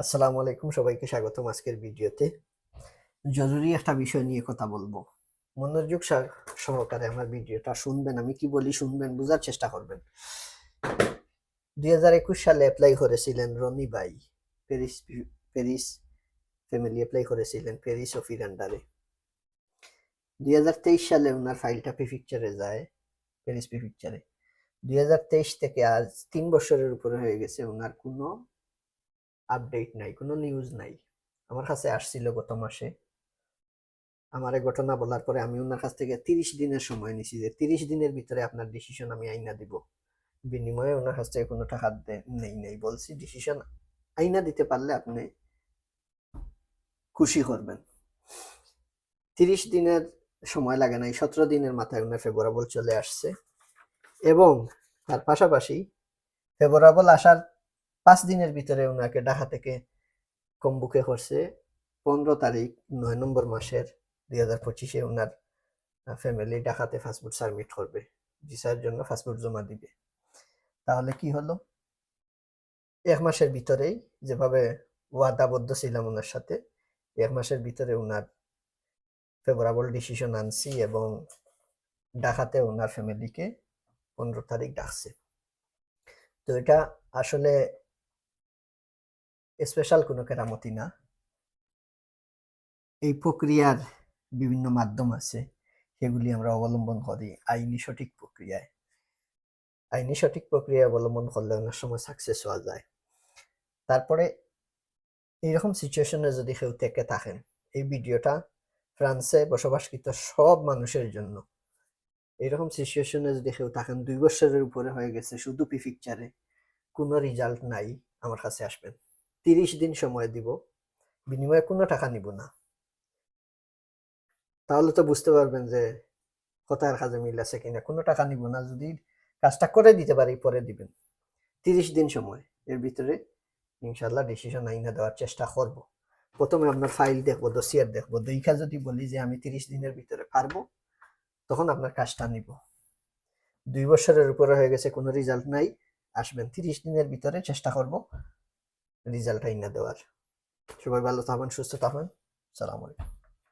আসসালামু আলাইকুম, সবাইকে স্বাগতম আজকের ভিডিওতে। জরুরি একটা বিষয় নিয়ে কথা বলব। মনোযোগ সহ- সহকারে আমার ভিডিওটা শুনবেন, আমি কি বলি শুনবেন, বোঝার চেষ্টা করবেন। দুই হাজার একুশ সালে অ্যাপ্লাই করেছিলেন Roni by Paris Paris family apply করেছিলেন প্যারিস অফির আন্ডারে দুই হাজার তেইশ সালে ওনার ফাইলটা প্রিফিকচারে যায় প্যারিস প্রিফিকচারে দুই হাজার তেইশ থেকে আজ তিন বছরের উপরে হয়ে গেছে ওনার কোনো আপডেট নাই, কোনো নিউজ নাই। আমার কাছে আসছিল গত মাসে। আমার এই ঘটনা বলার পরে আমি ওনার কাছ থেকে তিরিশ দিনের সময় নিছি যে তিরিশ দিনের ভিতরে আপনার ডিসিশন আমি আইনা দিব। বিনিময়ে ওনার কাছ থেকে কোনো টাকা নেই নেই বলছি ডিসিশন আইনা দিতে পারলে আপনি খুশি করবেন। তিরিশ দিনের সময় লাগে নাই, সতেরো দিনের মাথায় ওনার ফেভারেবল চলে আসছে। এবং তার পাশাপাশি ফেভারেবল আসার পাঁচ দিনের ভিতরে ওনাকে ঢাকা থেকে কম্বুকে করছে। পনেরো তারিখ, নয় নম্বর মাসের দুই হাজার পঁচিশে ওনার ফ্যামিলি ঢাকাতে ফাস্টফুড সাবমিট করবে। ভিসার জন্য ফাস্টফুড জমা দিবে। তাহলে কি হলো? এক মাসের ভিতরেই যেভাবে ওয়াদাবদ্ধ ছিলাম ওনার সাথে, এক মাসের ভিতরে ওনার ফেভারেবল ডিসিশন আনছি এবং ঢাকাতে ওনার ফ্যামিলিকে পনেরো তারিখ ডাকছে। তো এটা আসলে স্পেশাল কোনো কেরামতি না। এই প্রক্রিয়ার বিভিন্ন মাধ্যম আছে, সেগুলি আমরা অবলম্বন করি আইনি সঠিক প্রক্রিয়ায়। আইনি সঠিক প্রক্রিয়া অবলম্বন করলে অনেক সময় সাকসেস হওয়া যায়। তারপরে এইরকম সিচুয়েশনে যদি কেউ থেকে থাকেন, এই ভিডিওটা ফ্রান্সে বসবাসকৃত সব মানুষের জন্য। এইরকম সিচুয়েশনে যদি কেউ থাকেন, দুই বছরের উপরে হয়ে গেছে, শুধু পিফিকচারে কোনো রেজাল্ট নাই আমার কাছে আসবেন। তিরিশ দিন সময় দিব, বিনিময়ে কোনো টাকা নিব না। তাহলে তো বুঝতে পারবেন যে কথার কাজে মিল আছে কিনা। কোনো টাকা নিব না, যদি কাজটা করে দিতে পারি, পরে দিবেন। তিরিশ দিন সময়, এর ভিতরে ইনশাল্লাহ ডিসিশন আইনা দেওয়ার চেষ্টা করব। প্রথমে আপনার ফাইল দেখব দোসিয়ার দেখব, দেখা যদি বলি যে আমি তিরিশ দিনের ভিতরে পারব, তখন আপনার কাজটা নিব। দুই বছরের উপরে হয়ে গেছে, কোনো রেজাল্ট নাই, আসবেন। তিরিশ দিনের ভিতরে চেষ্টা করব রেজাল্ট আইনা দেওয়ার। সবাই ভালো থাকবেন সুস্থ থাকবেন। সালাম আলাইকুম।